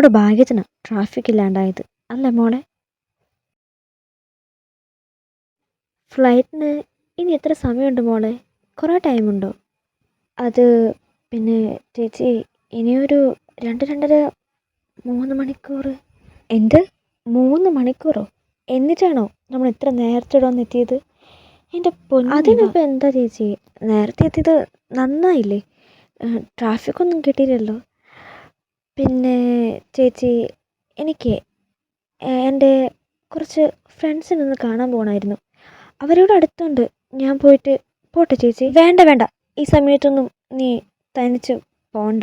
നമ്മുടെ ഭാഗ്യത്തിന് ട്രാഫിക് ഇല്ലാണ്ടായത്. അല്ലേ മോളെ? ഫ്ലൈറ്റിന് ഇനി എത്ര സമയമുണ്ട് മോളെ? കുറേ ടൈമുണ്ടോ അത് പിന്നെ ചേച്ചി ഇനിയൊരു രണ്ട് രണ്ടര മൂന്ന് മണിക്കൂർ. എന്ത്? മൂന്ന് മണിക്കൂറോ? എന്നിട്ടാണോ നമ്മൾ ഇത്ര നേരത്തെ ഇവിടെ വന്നെത്തിയത് എന്റെ പൊന്നു അതിനിപ്പോൾ എന്താ ചേച്ചി? നേരത്തെ എത്തിയത് നന്നായില്ലേ? ട്രാഫിക് ഒന്നും കിട്ടിയില്ലല്ലോ. പിന്നെ ചേച്ചി എനിക്ക് എന്റെ കുറച്ച് ഫ്രണ്ട്സിനെ ഒന്ന് കാണാൻ പോകണമായിരുന്നു അവരോട് അടുത്തുണ്ട്. ഞാൻ പോയിട്ട് പോട്ടെ ചേച്ചി? വേണ്ട വേണ്ട. ഈ സമയത്തൊന്നും നീ തനിച്ച് പോണ്ട.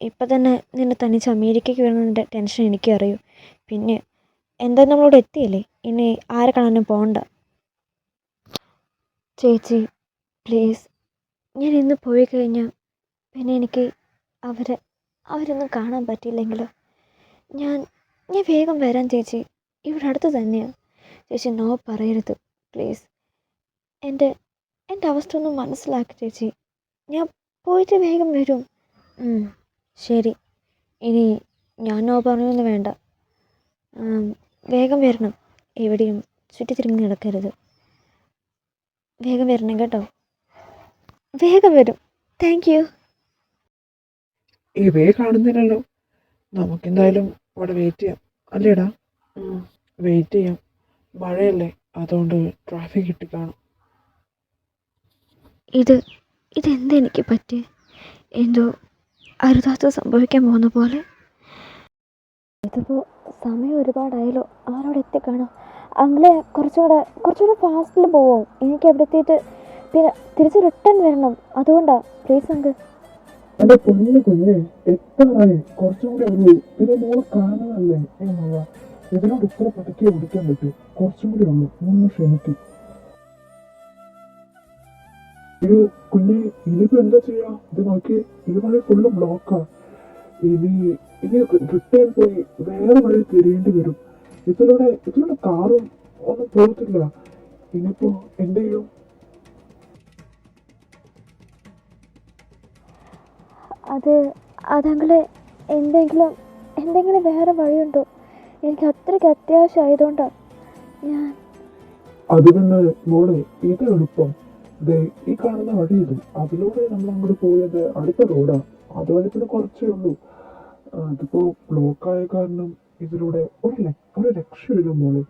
ഇപ്പം തന്നെ നിന്നെ തനിച്ച് അമേരിക്കയ്ക്ക് വരുന്നതിന്റെ ടെൻഷൻ എനിക്ക് അറിയൂ. പിന്നെ എന്തായാലും നമ്മളോട് എത്തിയല്ലേ? ഇനി ആരെ കാണാനും പോകണ്ട ചേച്ചി പ്ലീസ്. ഞാൻ ഇന്ന് പോയി കഴിഞ്ഞാൽ പിന്നെ എനിക്ക് അവരെ അവരൊന്നും കാണാൻ പറ്റിയില്ലെങ്കിലോ? ഞാൻ ഞാൻ വേഗം വരാം ചേച്ചി. ഇവിടെ അടുത്ത് തന്നെയാണ് ചേച്ചി നോ പറയരുത്. പ്ലീസ് എന്റെ എന്റെ അവസ്ഥ ഒന്നും മനസ്സിലാക്കി ചേച്ചി. ഞാൻ പോയിട്ട് വേഗം വരും. ശരി. ഇനി ഞാൻ നോ പറഞ്ഞൊന്നും വേണ്ട. വേഗം വരണം. എവിടെയും ചുറ്റി ചുറ്റിത്തിരിഞ്ഞ് നടക്കരുത്. വേഗം വരണം കേട്ടോ. വേഗം വരും. താങ്ക് യു ഇവയെ കാണുന്നില്ലല്ലോ. നമുക്കെന്തായാലും അവിടെ വെയിറ്റ് ചെയ്യാം. അല്ലേടാ? വെയിറ്റ് ചെയ്യാം. മഴയല്ലേ അതുകൊണ്ട് ട്രാഫിക് കിട്ടി കാണും. ഇത് ഇതെന്താ എനിക്ക് പറ്റി എന്തോ അരുതാത്ത സംഭവിക്കാൻ പോകുന്ന പോലെ. ഇതിപ്പോൾ സമയം ഒരുപാടായല്ലോ. ആരോടെ എത്തിക്കാണോ? അങ്ങനെ കുറച്ചുകൂടെ കുറച്ചുകൂടെ ഫാസ്റ്റിൽ പോവും. എനിക്ക് അവിടെ എത്തിയിട്ട് പിന്നെ തിരിച്ച് റിട്ടേൺ വരണം. അതുകൊണ്ടാണ് പ്ലീസ് അങ്കിൾ എന്റെ കുഞ്ഞിന് കുഞ്ഞെ എത്താറായി കുറച്ചും കൂടെ ഉള്ളൂ പിന്നെ മോളെ കാണാനല്ലേ മോള ഇതിനോട് ഇത്ര പതുക്കെ ഓടിക്കാൻ പറ്റും. കുറച്ചും കൂടി ഉള്ളൂ ഒന്ന് ക്ഷമിക്കും. അയ്യോ കുഞ്ഞെ ഇനിയിപ്പോ എന്താ ചെയ്യാ? ഇത് നോക്കി ഈ വഴി ഫുള്ള് ബ്ലോക്കാ ഇനി ഇനി റിട്ടേൺ പോയി വേറെ വഴി തിരിയേണ്ടി വരും. ഇതിലൂടെ ഇതിലൂടെ കാറും ഒന്നും പോകത്തില്ല. ഇനിയിപ്പോ എന്ത് ചെയ്യും? അത് അതങ്ങളെ എന്തെങ്കിലും എന്തെങ്കിലും വേറെ വഴിയുണ്ടോ? എനിക്ക് അത്രയ്ക്ക് അത്യാവശ്യമായതുകൊണ്ടാണ് ഞാൻ അത് പിന്നെ മോളെ ഇത് എളുപ്പം. ദേ ഈ കാണുന്ന വഴി ഇത്. അതിലൂടെ നമ്മൾ അങ്ങോട്ട് പോയത് അടുത്ത റോഡാ. അതുവഴി പിന്നെ കുറച്ചേ ഉള്ളൂ. അതിപ്പോ ബ്ലോക്ക് ആയ കാരണം ഇതിലൂടെ ഒരു ഒരു രക്ഷയില്ല മോളെ.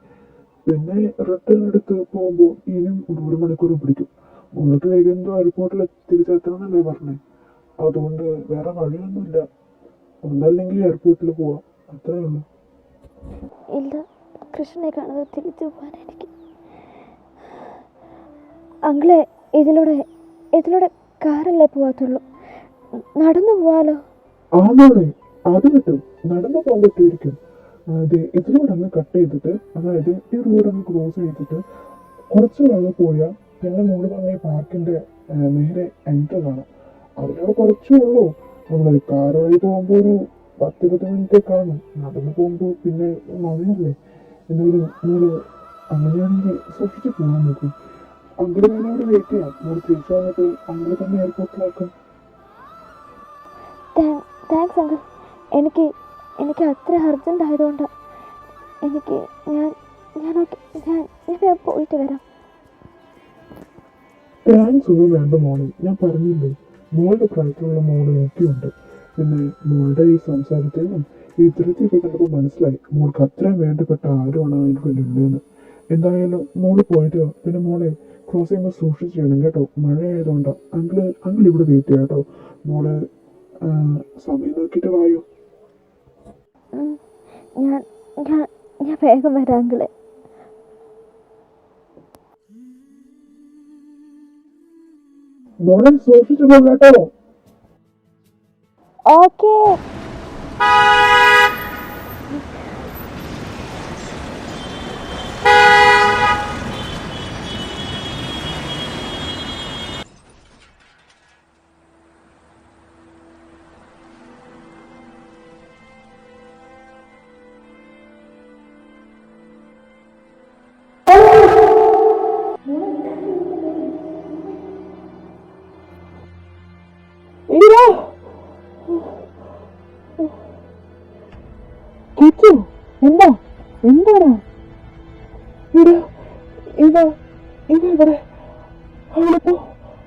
പിന്നെ റിട്ടേൺ എടുത്ത് പോകുമ്പോൾ ഇനിയും ഒരു ഒരു മണിക്കൂർ പിടിക്കും. മോൾക്ക് വേഗം എയർപോർട്ടിൽ തിരിച്ചെത്തണമെന്നല്ലേ പറഞ്ഞേ. അതുകൊണ്ട് വേറെ വഴിയൊന്നുമില്ല. ഒന്നല്ലെങ്കിൽ എയർപോർട്ടിൽ പോവാം. അത്രേ ഉള്ളൂ. ഇല്ല കൃഷ്ണനെ കാണാതെ തിരിച്ചു പോകാൻ എനിക്ക് അങ്കിളെ ഇതിലൂടെ ഇതിലൂടെ കാറല്ലേ പോവാത്തുള്ളൂ? നടന്നു പോവാലോ? ആണോടെ അത് കിട്ടും. നടന്നു പോകാൻ പറ്റുമായിരിക്കും. അതെ ഇതിലൂടെ അങ്ങ് കട്ട് ചെയ്തിട്ട് അതായത് ഈ റോഡ് അങ്ങ് ക്രോസ് ചെയ്തിട്ട് കുറച്ച് ഭാഗം പോയാൽ പിന്നെ മോൾ പറഞ്ഞ പാർക്കിന്റെ നേരെ എൻട്രി കാണാം അതിലൂടെ കുറച്ചേ ഉള്ളൂ നമ്മൾ കാർ വഴി പോകുമ്പോൾ ഒരു പത്തിരുപത് മിനിറ്റ് കാണും. നടന്നു പോകുമ്പോൾ പിന്നെ മഴയല്ലേ? എന്തെങ്കിലും മോൾ അങ്ങനെയാണെങ്കിൽ സൂക്ഷിച്ച് പോകാൻ നോക്കും. അങ്കിൾ തന്നെ അവിടെ വെയിറ്റ് ചെയ്യാം. നമ്മൾ തിരിച്ചു വന്നിട്ട് അങ്ങനെ തന്നെ എയർപോർട്ടിലാക്കാം താങ്ക്സ് അങ്കിൾ എനിക്ക് എനിക്ക് അത്ര അർജന്റ് ആയതുകൊണ്ട്. എനിക്ക് ഞാൻ ഞാൻ ഞാൻ ഞാൻ പോയിട്ട് വരാം. താങ്ക്സ് ഒന്നും വേണ്ട മോണി ഞാൻ പറഞ്ഞില്ലേ? മോളുടെ പ്രായത്തിലുള്ള മോൾ എനിക്കുണ്ട്. എന്നാൽ മോളുടെ ഈ സംസാരത്തിൽ നിന്നും ഈ ധൃതിയൊക്കെ കണ്ടപ്പോൾ മനസ്സിലായി. മോൾക്ക് അത്രയും വേണ്ടപ്പെട്ട ആരുമാണ് എനിക്ക് ഉണ്ടെന്ന് എന്തായാലും മോൾ പോയിട്ട് പിന്നെ മോളെ ക്രോസ് ചെയ്യുമ്പോൾ സൂക്ഷിച്ച് ചെയ്യണം കേട്ടോ. മഴ ആയതുകൊണ്ടാണ് അങ്കിൾ അങ്കിൾ ഇവിടെ വെയിറ്റ് ചെയ്യാം കേട്ടോ. മോൾ സമയം നോക്കിയിട്ട് വായോ. ഞാൻ ഞാൻ ഞാൻ വേഗം വരാം അങ്കിളെ. മോളെ സൂക്ഷിച്ചു കേട്ടോ ഓക്കേ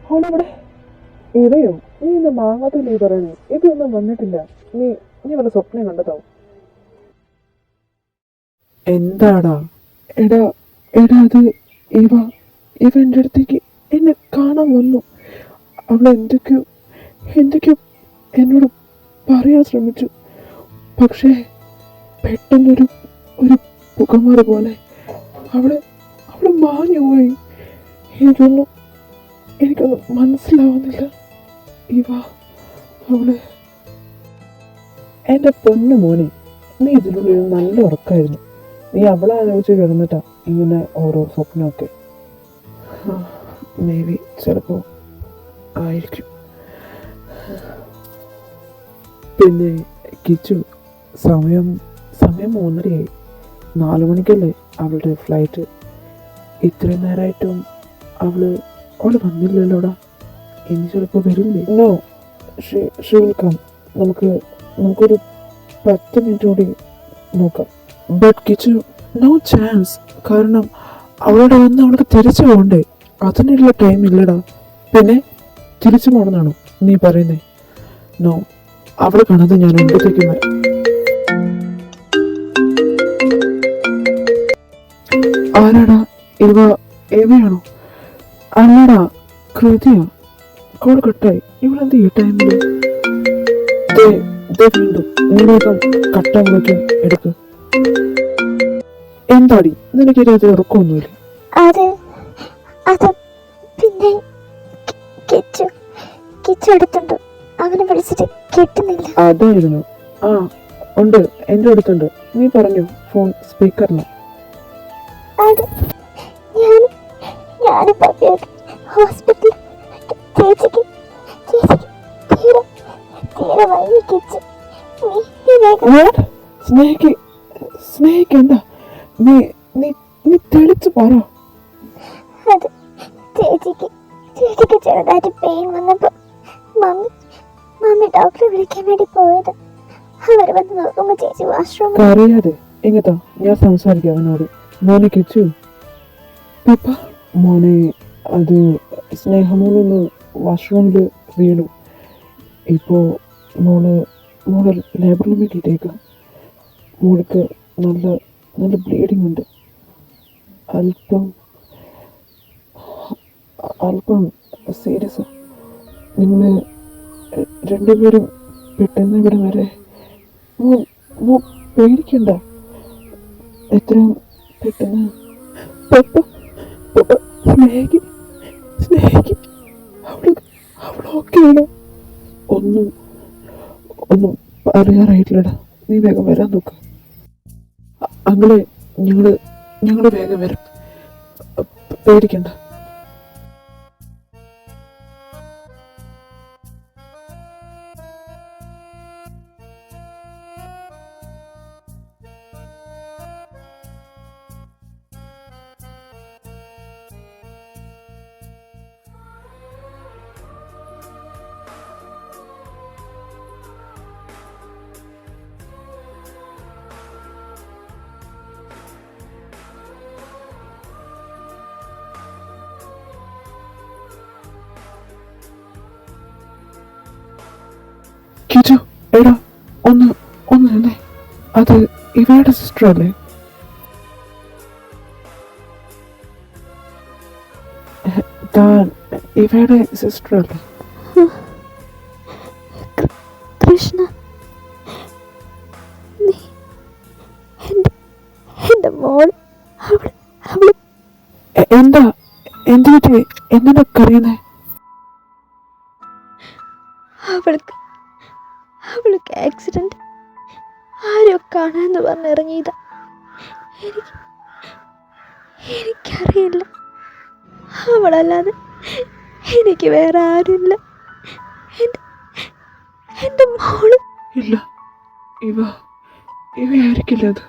അവളെവിടെ ഇവയോ? നീ ഇന്ന് മാങ്ങാത്തല്ലേ ഈ പറയുന്നത് ഇതൊന്നും വന്നിട്ടില്ല. നീ നീ വല്ല സ്വപ്നം കണ്ടതാവും എന്താടാ? എടാ എടാ അത് ഇവ ഇവ എന്റെ അടുത്തേക്ക് എന്നെ കാണാൻ വന്നു. അവൾ എന്തൊക്കെയോ എന്തൊക്കെയോ എന്നോട് പറയാൻ ശ്രമിച്ചു. പക്ഷേ പെട്ടെന്നൊരു ഒരു പുകമാറ് പോലെ അവൾ അവൾ മാഞ്ഞു പോയി എനിക്കൊന്നും എനിക്കൊന്നും മനസ്സിലാവുന്നില്ല. ഇവ അവൾ. എന്റെ പൊന്നു മോനെ നീ ഇതിനുള്ളിൽ നല്ല ഉറക്കായിരുന്നു. നീ അവളെ ആലോചിച്ച് കിടന്നിട്ടാ ഇങ്ങനെ ഓരോ സ്വപ്നമൊക്കെ. മേ ബി ചിലപ്പോൾ ആയിരിക്കും. പിന്നെ കിച്ചു സമയം സമയം മൂന്നരയായി. നാല് മണിക്കല്ലേ അവളുടെ ഫ്ലൈറ്റ് ഇത്രയും നേരമായിട്ടും അവൾ അവൾ വന്നില്ലല്ലോടാ. എനിക്ക് ചിലപ്പോൾ വരില്ലേ നോ കം നമുക്ക് നമുക്കൊരു പത്ത് മിനിറ്റ് കൂടി നോക്കാം. ബട്ട് കിച്ചു നോ ചാൻസ് കാരണം അവളോട് വന്ന് അവൾക്ക് തിരിച്ചു പോകണ്ടേ? അതിനുള്ള ടൈം ഇല്ലടാ. പിന്നെ തിരിച്ചു പോകണമെന്നാണോ നീ പറയുന്നേ? നോ അവളെ കാണാതെ ഞാൻ വരാം ആരാടാ? ഇവ എവയാണോ അല്ലടാ കൃതിയ? കോൾ കട്ടായി ഇവളെന്ത് ഈ ടൈമിൽ വീണ്ടും നീവേഗം കട്ടാകുമ്പോഴേക്കും എടുക്ക്. എന്താടി? നിനക്ക് രാത്രി ഉറക്കമൊന്നുമില്ല. അത് അത് പിന്നെ കിച്ചു കിച്ചു അവനെ വിളിച്ചിട്ട് കിട്ടുന്നില്ല. അതായിരുന്നു. ആ ഉണ്ട്. എന്റെ അടുത്തുണ്ട്. നീ പറഞ്ഞു ഫോൺ സ്പീക്കറിന്. അത് പപ്പിയൊക്കെ ഹോസ്പിറ്റലിൽ ചേച്ചിക്ക് ചേച്ചിക്ക് തീരെ തീരെ വൈകി കിച്ചു നീ നീ സ്നേഹിക്ക് സ്നേഹിക്കണ്ട നീ നീ നീ തെളിച്ച് പറ. അത് ചേച്ചിക്ക് ചേച്ചിക്ക് ചെറുതായിട്ട് പെയിൻ വന്നപ്പോൾ മമ്മി മമ്മി ഡോക്ടറെ വിളിക്കാൻ വേണ്ടി പോയത്. അവർ വന്ന് നോക്കുമ്പോ ചേച്ചി വാഷ്റൂമിൽ കരയാതെ. എങ്ങത്താ ഞാൻ സംസാരിക്കാം അവനോട്. മോനെ കിച്ചു. പപ്പ. മോനെ അത് സ്നേഹമോളൊന്ന് വാഷ്റൂമിൽ വീണു. ഇപ്പോൾ മോൾ മോളെ ലേബറിന് കിട്ടിയേക്കാം മോൾക്ക് നല്ല നല്ല ബ്ലീഡിങ് ഉണ്ട്. അല്പം അല്പം സീരിയസ്. നിങ്ങൾ രണ്ടുപേരും പെട്ടെന്ന് ഇവിടെ വരെ. പേടിക്കണ്ട. എത്രയും പെട്ടെന്ന്. പപ്പ പപ്പ സ്നേഹിക്ക്. സ്നേഹിക്കും. അവൾ അവളൊക്കെയാണ് ഒന്നും ഒന്നും അറിയാറായിട്ടില്ലടാ നീ വേഗം വരാൻ നോക്ക്. അങ്ങനെ ഞങ്ങൾ ഞങ്ങൾ വേഗം വരും. പേടിക്കണ്ട. കിച്ചു എടാ ഒന്ന് ഒന്ന് നിന്നെ. അത് ഇവയുടെ സിസ്റ്റർ അല്ലേ? താൻ ഇവയുടെ സിസ്റ്റർ അല്ലേ? കൃഷ്ണ മോൾ അവൾ എന്താ? എന്തിനെ പറ്റി എന്തിനാ കരയുന്നേ? അവൾക്ക് ആക്സിഡന്റ് ആരോ കാണാന്ന് പറഞ്ഞിറങ്ങിയതാ? എനിക്ക് എനിക്കറിയില്ല. അവളല്ലാതെ എനിക്ക് വേറെ ആരുമില്ല. എന്റെ മോൾ ഇല്ല. ഇവ ഇവയായിരിക്കില്ല അത്.